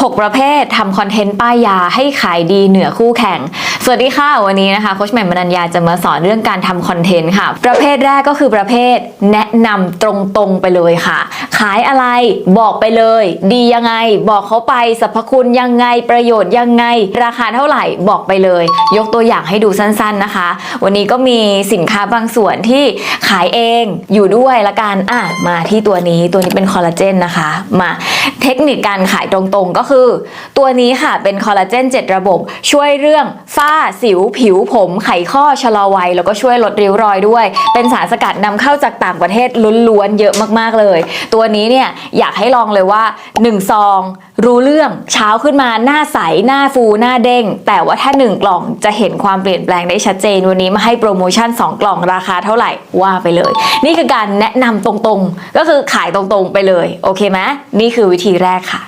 6 ประเภททำคอนเทนต์ป้ายยาให้ขายดีเหนือคู่แข่ง สวัสดีค่ะ วันนี้นะคะโคชใหม่มนัญญาจะมาสอนเรื่องการทำคอนเทนต์ค่ะ ประเภทแรกก็คือประเภทแนะนำตรงๆไปเลยค่ะ ขายอะไรบอกไปเลย ดียังไง บอกเขาไปสรรพคุณยังไงประโยชน์ยังไง ราคาเท่าไหร่บอกไปเลย ยกตัวอย่างให้ดูสั้นๆนะคะ วันนี้ก็มีสินค้าบางส่วนที่ขายเองอยู่ด้วยละกันอะมาที่ตัวนี้ตัวนี้เป็นคอลลาเจนนะคะ มาเทคนิคการขายตรงๆก็ก็คือ ตัวนี้ค่ะเป็นคอลลาเจน 7 ระบบ ช่วยเรื่องฝ้าสิวผิวผม ไขข้อชะลอวัย แล้วก็ช่วยลดริ้วรอยด้วย เป็นสารสกัดนำเข้าจากต่างประเทศล้วนๆเยอะมากๆเลย ตัวนี้เนี่ยอยากให้ลองเลยว่า 1 ซอง รู้เรื่องเช้าขึ้นมาหน้าใสหน้าฟูหน้าเด้ง แต่ว่าถ้า 1 กล่องจะเห็นความเปลี่ยนแปลงได้ชัดเจนวันนี้มาให้โปรโมชั่น 2 กล่องราคาเท่าไหร่ว่าไปเลย นี่คือการแนะนำตรงๆ ก็คือขายตรงๆไปเลย โอเคไหมนี่คือวิธีแรกค่ะ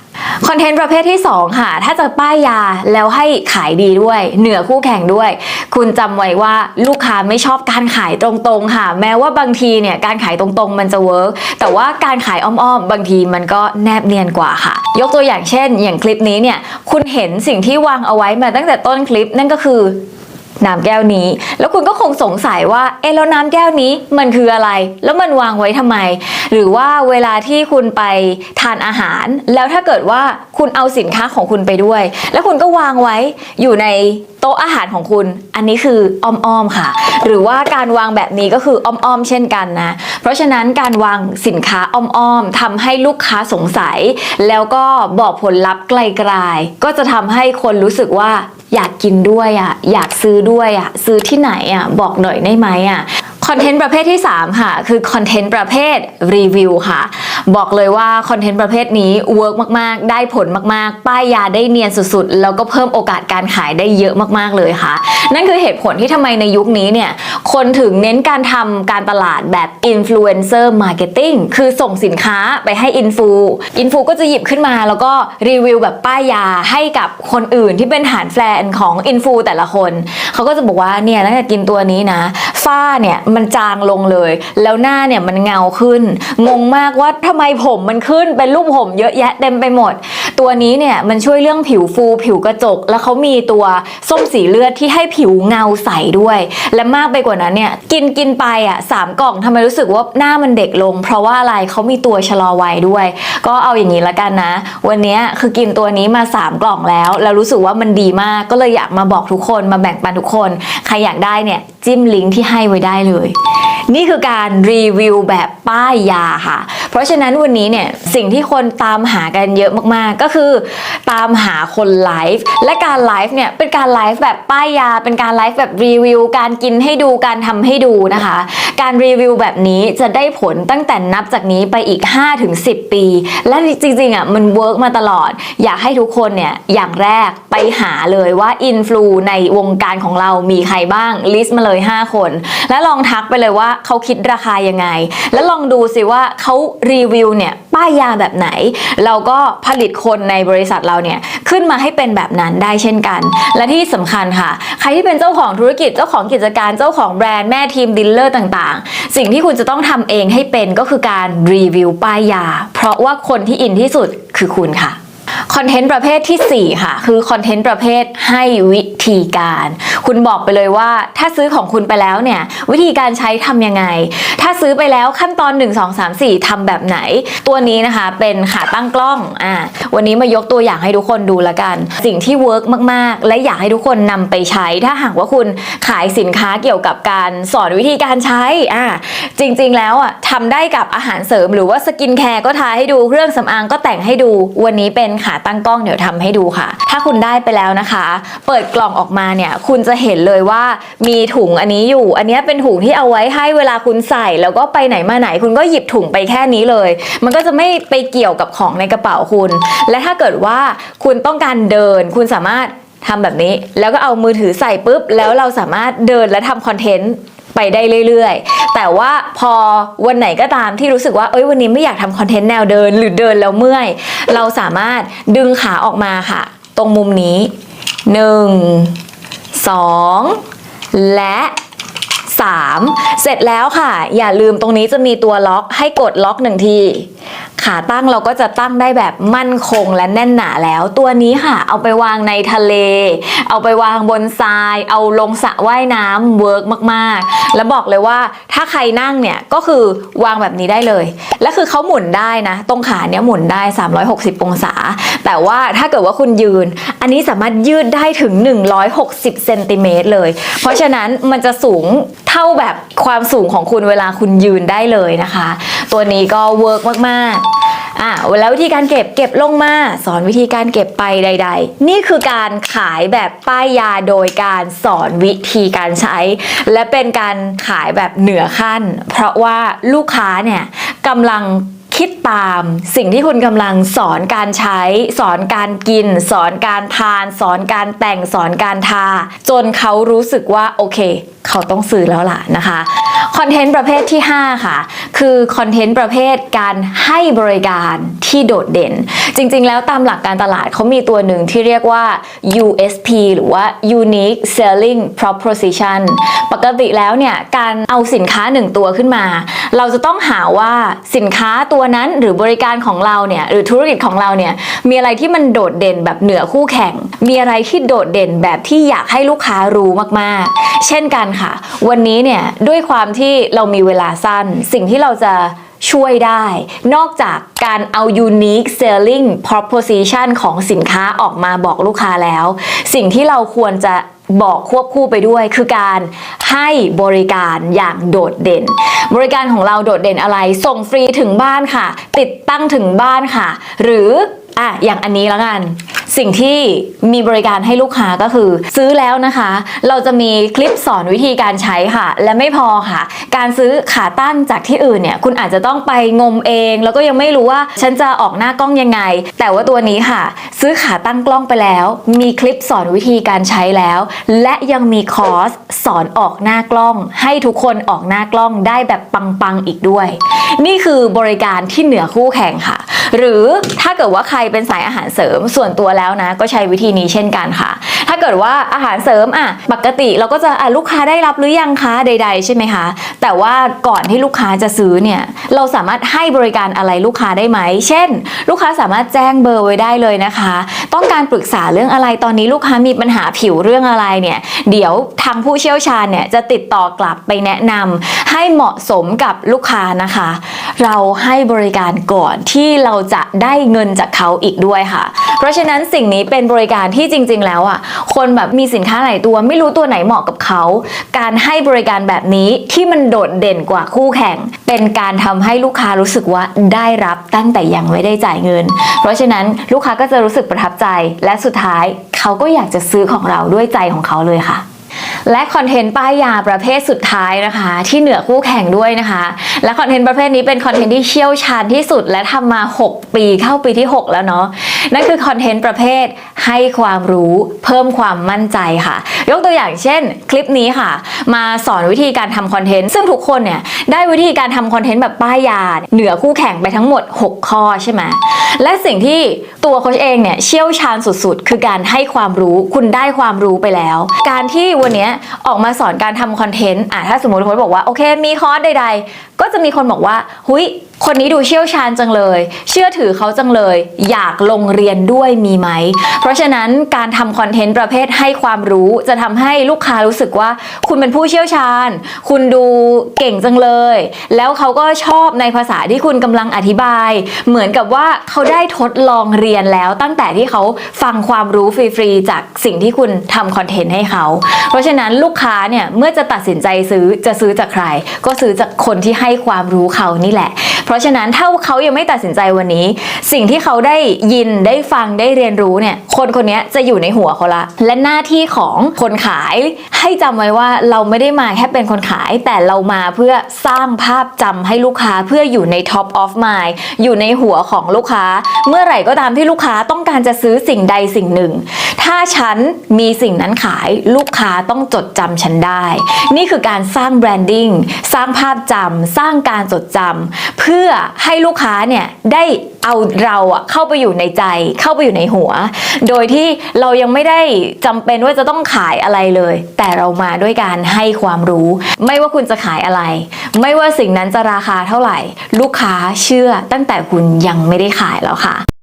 คอนเทนต์ประเภทที่ 2 ค่ะ ถ้าจะป้ายยาแล้วให้ขายดีด้วย เหนือคู่แข่งด้วย คุณจำไว้ว่าลูกค้าไม่ชอบการขายตรงๆค่ะ แม้ว่าบางทีเนี่ยการขายตรงๆ มันจะเวิร์กแต่ว่าการขายอ้อมๆ บางทีมันก็แนบเนียนกว่าค่ะ ยกตัวอย่างเช่น อย่างคลิปนี้เนี่ยคุณเห็นสิ่งที่วางเอาไว้มาตั้งแต่ต้นคลิปนั่นก็คือ น้ำแก้วนี้ แล้วคุณก็คงสงสัยว่า เอ๊ะแล้วน้ำแก้วนี้มันคืออะไร แล้วมันวางไว้ทำไม หรือว่าเวลาที่คุณไปทานอาหาร แล้วถ้าเกิดว่าคุณเอาสินค้าของคุณไปด้วย แล้วคุณก็วางไว้อยู่ในโต๊ะอาหารของคุณ อันนี้คืออ้อมๆค่ะ หรือว่าการวางแบบนี้ก็คืออ้อมๆเช่นกันนะ เพราะฉะนั้นการวางสินค้าอ้อมๆทำให้ลูกค้าสงสัย แล้วก็บอกผลลัพธ์ไกลๆก็จะทำให้คนรู้สึกว่าอยากกินด้วยอะอยากซื้อด้วยอะซื้อที่ไหนอะบอกหน่อยได้ไหมอะคอนเทนต์ประเภทที่ 3 ค่ะ คือคอนเทนต์ประเภทรีวิวค่ะ บอกเลยว่าคอนเทนต์ประเภทนี้เวิร์กมากๆ ได้ผลมากๆ ป้ายยาได้เนียนสุดๆ แล้วก็เพิ่มโอกาสการขายได้เยอะมากๆเลยค่ะ นั่นคือเหตุผลที่ทำไมในยุคนี้เนี่ยคนถึงเน้นการทำการตลาดแบบ influencer marketing คือส่งสินค้าไปให้อินฟูอินฟูก็จะหยิบขึ้นมาแล้วก็รีวิวแบบป้ายยาให้กับคนอื่นที่เป็นฐานแฟนของอินฟูแต่ละคน เขาก็จะบอกว่าเนี่ยตั้งแต่กินตัวนี้นะ ฝ้าเนี่ยมันจางลงเลย แล้วหน้าเนี่ยมันเงาขึ้น งงมากว่าทำไมผมมันขึ้นเป็นรูปผมเยอะแยะเต็มไปหมด ตัวนี้เนี่ยมันช่วยเรื่องผิวฟูผิวกระจก แล้วเขามีตัวส้มสีเลือดที่ให้ผิวเงาใสด้วย และมากไปกว่านั้นเนี่ยกินกินไปอะสามกล่องทำไมรู้สึกว่าหน้ามันเด็กลง เพราะว่าอะไรเขามีตัวชะลอวัยด้วย ก็เอาอย่างนี้ละกันนะ วันนี้คือกินตัวนี้มา 3 กล่องแล้ว แล้วรู้สึกว่ามันดีมากก็เลยอยากมาบอกทุกคนมาแบ่งปันทุกคน ใครอยากได้เนี่ย จิ้มลิงก์ที่ให้ไว้ได้เลย นี่คือการรีวิวแบบป้ายยาค่ะ เพราะฉะนั้นวันนี้เนี่ยสิ่งที่คนตามหากันเยอะมากๆ ก็คือตามหาคนไลฟ์และการไลฟ์เนี่ยเป็นการไลฟ์แบบป้ายยา เป็นการไลฟ์แบบรีวิว การกินให้ดูการทำให้ดูนะคะ การรีวิวแบบนี้จะได้ผลตั้งแต่นับจากนี้ไปอีก 5-10 ปี และจริงๆอะมันเวิร์กมาตลอด อยากให้ทุกคนเนี่ยอย่างแรกไปหาเลยว่าอินฟลูในวงการของเรามีใครบ้างลิสต์มาเลย5 คน แล้วลองทักไปเลยว่าเขาคิดราคายังไง แล้วลองดูสิว่าเขารีวิวเนี่ยป้ายยาแบบไหน เราก็ผลิตคนในบริษัทเราเนี่ยขึ้นมาให้เป็นแบบนั้นได้เช่นกัน และที่สำคัญค่ะ ใครที่เป็นเจ้าของธุรกิจเจ้าของกิจการเจ้าของแบรนด์แม่ทีมดีลเลอร์ต่างๆ สิ่งที่คุณจะต้องทำเองให้เป็นก็คือการรีวิวป้ายยา เพราะว่าคนที่อินที่สุดคือคุณค่ะ คอนเทนต์ประเภททีสี่ 4 ค่ะ คือคอนเทนต์ประเภทให้วิธีการ คุณบอกไปเลยว่าถ้าซื้อของคุณไปแล้วเนี่ย วิธีการใช้ทำยังไง ถ้าซื้อไปแล้วขั้นตอน 1 2 3 4ทำแบบไหน ตัวนี้นะคะเป็นขาตั้งกล้องอ่าวันนี้มายกตัวอย่างให้ทุกคนดูละกัน สิ่งที่เวิร์กมากๆ และอยากให้ทุกคนนำไปใช้ ถ้าหากว่าคุณขายสินค้าเกี่ยวกับการสอนวิธีการใช้อ่าจริงๆแล้วอะทำได้กับอาหารเสริมหรือว่าสกินแคร์ก็ทาให้ดูเครื่องสำอางก็แต่งให้ดูวันนี้เป็นขาตั้งกล้องเดี๋ยวทำให้ดูค่ะ ถ้าคุณได้ไปแล้วนะคะ เปิดกล่องออกมาเนี่ยคุณจะเห็นเลยว่ามีถุงอันนี้อยู่ อันนี้เป็นถุงที่เอาไว้ให้เวลาคุณใส่ แล้วก็ไปไหนมาไหน คุณก็หยิบถุงไปแค่นี้เลย มันก็จะไม่ไปเกี่ยวกับของในกระเป๋าคุณ และถ้าเกิดว่าคุณต้องการเดิน คุณสามารถทำแบบนี้ แล้วก็เอามือถือใส่ปุ๊บ แล้วเราสามารถเดินและทำคอนเทนต์ ไปได้เรื่อยๆ แต่ว่าพอวันไหนก็ตามที่รู้สึกว่าเอ้ยวันนี้ไม่อยากทำคอนเทนต์แนวเดินหรือเดินแล้วเมื่อย เราสามารถดึงขาออกมาค่ะ ตรงมุมนี้ 1 2 และ 3 เสร็จแล้วค่ะ อย่าลืมตรงนี้จะมีตัวล็อกให้กดล็อกหนึ่งที ขาตั้งเราก็จะตั้งได้แบบมั่นคงและแน่นหนาแล้ว ตัวนี้ค่ะ เอาไปวางในทะเล เอาไปวางบนทราย เอาลงสระว่ายน้ำเวิร์กมากๆ แล้วบอกเลยว่าถ้าใครนั่งเนี่ยก็คือวางแบบนี้ได้เลย และคือเขาหมุนได้นะ ตรงขาเนี้ยหมุนได้ 360 องศา แต่ว่าถ้าเกิดว่าคุณยืน อันนี้สามารถยืดได้ถึง 160เซนติเมตรเลย เพราะฉะนั้นมันจะสูงเท่าแบบความสูงของคุณเวลาคุณยืนได้เลยนะคะ ตัวนี้ก็เวิร์กมากๆอะแล้ววิธีการเก็บเก็บลงมา สอนวิธีการเก็บไปใด ๆ นี่คือการขายแบบป้ายยาโดยการสอนวิธีการใช้ และเป็นการขายแบบเหนือขั้น เพราะว่าลูกค้าเนี่ยกำลัง คิดตามสิ่งที่คุณกำลังสอนการใช้ สอนการกิน สอนการทาน สอนการแต่งสอนการทา จนเขารู้สึกว่าโอเค เขาต้องซื้อแล้วล่ะนะคะคอนเทนต์ประเภทที่ 5 ค่ะ คือคอนเทนต์ประเภทการให้บริการที่โดดเด่น จริงๆ แล้วตามหลักการตลาดเขามีตัวหนึ่งที่เรียกว่า USP หรือว่า Unique Selling Proposition ปกติแล้วเนี่ย การเอาสินค้าหนึ่งตัวขึ้นมา เราจะต้องหาว่าสินค้าตัวนั้นหรือบริการของเราเนี่ยหรือธุรกิจของเราเนี่ยมีอะไรที่มันโดดเด่นแบบเหนือคู่แข่ง มีอะไรที่โดดเด่นแบบที่อยากให้ลูกค้ารู้มากๆ เช่นกันค่ะ วันนี้เนี่ยด้วยความที่เรามีเวลาสั้น สิ่งที่เราจะช่วยได้ นอกจากการเอา unique selling proposition ของสินค้าออกมาบอกลูกค้าแล้ว สิ่งที่เราควรจะ บอกควบคู่ไปด้วยคือการให้บริการอย่างโดดเด่น บริการของเราโดดเด่นอะไร ส่งฟรีถึงบ้านค่ะ ติดตั้งถึงบ้านค่ะ หรือ อะอย่างอันนี้แล้วกัน สิ่งที่มีบริการให้ลูกค้าก็คือ ซื้อแล้วนะคะ เราจะมีคลิปสอนวิธีการใช้ค่ะ และไม่พอค่ะ การซื้อขาตั้งจากที่อื่นเนี่ย คุณอาจจะต้องไปงมเอง แล้วก็ยังไม่รู้ว่าฉันจะออกหน้ากล้องยังไง แต่ว่าตัวนี้ค่ะ ซื้อขาตั้งกล้องไปแล้ว มีคลิปสอนวิธีการใช้แล้ว และยังมีคอร์สสอนออกหน้ากล้อง ให้ทุกคนออกหน้ากล้องได้แบบปังๆอีกด้วย นี่คือบริการที่เหนือคู่แข่งค่ะ หรือถ้าเกิดว่าใครเป็นสายอาหารเสริมส่วนตัวแล้วนะ ก็ใช้วิธีนี้เช่นกันค่ะ ถ้าเกิดว่าอาหารเสริมอะปกติเราก็จะอะลูกค้าได้รับหรือยังคะใด ๆ ใช่ไหมคะ แต่ว่าก่อนที่ลูกค้าจะซื้อเนี่ยเราสามารถให้บริการอะไรลูกค้าได้ไหม เช่น ลูกค้าสามารถแจ้งเบอร์ไว้ได้เลยนะคะ ต้องการปรึกษาเรื่องอะไรตอนนี้ลูกค้ามีปัญหาผิวเรื่องอะไรเนี่ยเดี๋ยวทางผู้เชี่ยวชาญเนี่ยจะติดต่อกลับไปแนะนำให้เหมาะสมกับลูกค้านะคะ เราให้บริการก่อนที่เราจะได้เงินจากเขาอีกด้วยค่ะ เพราะฉะนั้นสิ่งนี้เป็นบริการที่จริง ๆ แล้วอะคนแบบมีสินค้าหลายตัวไม่รู้ตัวไหนเหมาะกับเขา การให้บริการแบบนี้ที่มันโดดเด่นกว่าคู่แข่ง เป็นการทำให้ลูกค้ารู้สึกว่าได้รับตั้งแต่ยังไม่ได้จ่ายเงิน เพราะฉะนั้นลูกค้าก็จะรู้สึกประทับใจและสุดท้ายเขาก็อยากจะซื้อของเราด้วยใจของเขาเลยค่ะ และคอนเทนต์ป้ายยาประเภทสุดท้ายนะคะ ที่เหนือคู่แข่งด้วยนะคะ และคอนเทนต์ประเภทนี้เป็นคอนเทนต์ที่เชี่ยวชาญที่สุด และทำมา 6 ปีเข้าปีที่ 6 แล้วเนาะนั่นคือคอนเทนต์ประเภทให้ความรู้เพิ่มความมั่นใจค่ะ ยกตัวอย่างเช่น คลิปนี้ค่ะ มาสอนวิธีการทำคอนเทนต์ซึ่งทุกคนเนี่ยได้วิธีการทำคอนเทนต์แบบป้ายยาเหนือคู่แข่งไปทั้งหมด 6 ข้อใช่ไหมและสิ่งที่ตัวโค้ชเองเนี่ยเชี่ยวชาญสุดๆ คือการให้ความรู้คุณได้ความรู้ไปแล้ว การที่วันนี้ออกมาสอนการทำคอนเทนต์อะถ้าสมมติคนบอกว่าโอเคมีคอร์สใดๆ ก็จะมีคนบอกว่า หุยคนนี้ดูเชี่ยวชาญจังเลย เชื่อถือเขาจังเลย อยากลงเรียนด้วยมีไหม เพราะฉะนั้นการทำคอนเทนต์ประเภทให้ความรู้จะทำให้ลูกค้ารู้สึกว่า คุณเป็นผู้เชี่ยวชาญ คุณดูเก่งจังเลย แล้วเขาก็ชอบในภาษาที่คุณกำลังอธิบาย เหมือนกับว่าเขาได้ทดลองเรียนแล้ว ตั้งแต่ที่เขาฟังความรู้ฟรีๆจากสิ่งที่คุณทำคอนเทนต์ให้เขา เพราะฉะนั้นลูกค้าเนี่ยเมื่อจะตัดสินใจซื้อจะซื้อจากใคร ก็ซื้อจากคนที่ให้ความรู้เขานี่แหละ เพราะฉะนั้นถ้าเขายังไม่ตัดสินใจวันนี้ สิ่งที่เขาได้ยินได้ฟังได้เรียนรู้เนี่ย คนคนนี้จะอยู่ในหัวเขาละ และหน้าที่ของคนขายให้จำไว้ว่าเราไม่ได้มาแค่เป็นคนขาย แต่เรามาเพื่อสร้างภาพจำให้ลูกค้าเพื่ออยู่ใน top of mind อยู่ในหัวของลูกค้า เมื่อไหร่ก็ตามที่ลูกค้าต้องการจะซื้อสิ่งใดสิ่งหนึ่ง ถ้าฉันมีสิ่งนั้นขายลูกค้าต้องจดจำฉันได้ นี่คือการสร้างแบรนดิ้งสร้างภาพจำสร้างการจดจำเพื่อื่อให้ลูกค้าเนี่ยได้เอาเราอะเข้าไปอยู่ในใจ เข้าไปอยู่ในหัว โดยที่เรายังไม่ได้จำเป็นว่าจะต้องขายอะไรเลย แต่เรามาด้วยการให้ความรู้ ไม่ว่าคุณจะขายอะไร ไม่ว่าสิ่งนั้นจะราคาเท่าไหร่ ลูกค้าเชื่อตั้งแต่คุณยังไม่ได้ขายแล้วค่ะ